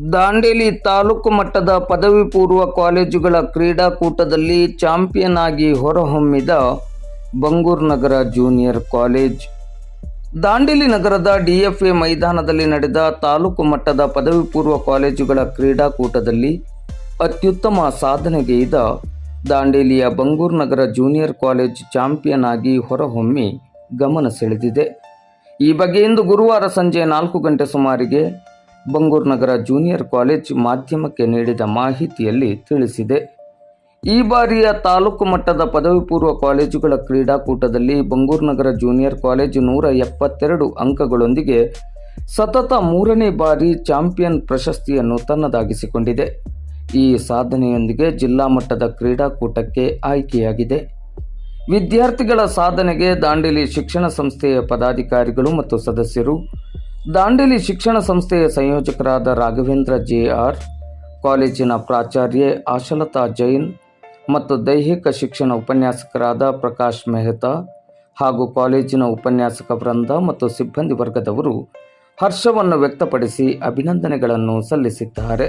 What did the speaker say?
ದಾಂಡೇಲಿ ತಾಲೂಕು ಮಟ್ಟದ ಪದವಿ ಪೂರ್ವ ಕಾಲೇಜುಗಳ ಕ್ರೀಡಾಕೂಟದಲ್ಲಿ ಚಾಂಪಿಯನ್ ಆಗಿ ಹೊರಹೊಮ್ಮಿದ ಬಂಗೂರು ನಗರ ಜೂನಿಯರ್ ಕಾಲೇಜ್. ದಾಂಡೇಲಿ ನಗರದ ಡಿಎಫ್ಎ ಮೈದಾನದಲ್ಲಿ ನಡೆದ ತಾಲೂಕು ಮಟ್ಟದ ಪದವಿ ಪೂರ್ವ ಕಾಲೇಜುಗಳ ಕ್ರೀಡಾಕೂಟದಲ್ಲಿ ಅತ್ಯುತ್ತಮ ಸಾಧನೆಗೈದ ದಾಂಡೇಲಿಯ Banguru Nagar junior college champion ಆಗಿ ಹೊರಹೊಮ್ಮಿ ಗಮನ ಸೆಳೆದಿದೆ. ಈ ಬಗ್ಗೆ ಇಂದು ಗುರುವಾರ ಸಂಜೆ ನಾಲ್ಕು ಗಂಟೆ ಸುಮಾರಿಗೆ ಬಂಗೂರು ನಗರ ಜೂನಿಯರ್ ಕಾಲೇಜ್ ಮಾಧ್ಯಮಕ್ಕೆ ನೀಡಿದ ಮಾಹಿತಿಯಲ್ಲಿ ತಿಳಿಸಿದೆ. ಈ ಬಾರಿಯ ತಾಲೂಕು ಮಟ್ಟದ ಪದವಿ ಪೂರ್ವ ಕಾಲೇಜುಗಳ ಕ್ರೀಡಾಕೂಟದಲ್ಲಿ ಬಂಗೂರು ನಗರ ಜೂನಿಯರ್ ಕಾಲೇಜು ನೂರ ಎಪ್ಪತ್ತೆರಡು ಅಂಕಗಳೊಂದಿಗೆ ಸತತ ಮೂರನೇ ಬಾರಿ ಚಾಂಪಿಯನ್ ಪ್ರಶಸ್ತಿಯನ್ನು ತನ್ನದಾಗಿಸಿಕೊಂಡಿದೆ. ಈ ಸಾಧನೆಯೊಂದಿಗೆ ಜಿಲ್ಲಾ ಮಟ್ಟದ ಕ್ರೀಡಾಕೂಟಕ್ಕೆ ಆಯ್ಕೆಯಾಗಿದೆ. ವಿದ್ಯಾರ್ಥಿಗಳ ಸಾಧನೆಗೆ ದಾಂಡೇಲಿ ಶಿಕ್ಷಣ ಸಂಸ್ಥೆಯ ಪದಾಧಿಕಾರಿಗಳು ಮತ್ತು ಸದಸ್ಯರು ದಾಂಡೇಲಿ ಶಿಕ್ಷಣ ಸಂಸ್ಥೆಯ ಸಂಯೋಜಕರಾದ ರಾಘವೇಂದ್ರ ಜೆ ಆರ್ ಕಾಲೇಜಿನ ಪ್ರಾಚಾರ್ಯೆ ಆಶಲತಾ ಜೈನ್ ಮತ್ತು ದೈಹಿಕ ಶಿಕ್ಷಣ ಉಪನ್ಯಾಸಕರಾದ ಪ್ರಕಾಶ್ ಮೆಹ್ತಾ ಹಾಗೂ ಕಾಲೇಜಿನ ಉಪನ್ಯಾಸಕ ವೃಂದ ಮತ್ತು ಸಿಬ್ಬಂದಿ ವರ್ಗದವರು ಹರ್ಷವನ್ನು ವ್ಯಕ್ತಪಡಿಸಿ ಅಭಿನಂದನೆಗಳನ್ನು ಸಲ್ಲಿಸಿದ್ದಾರೆ.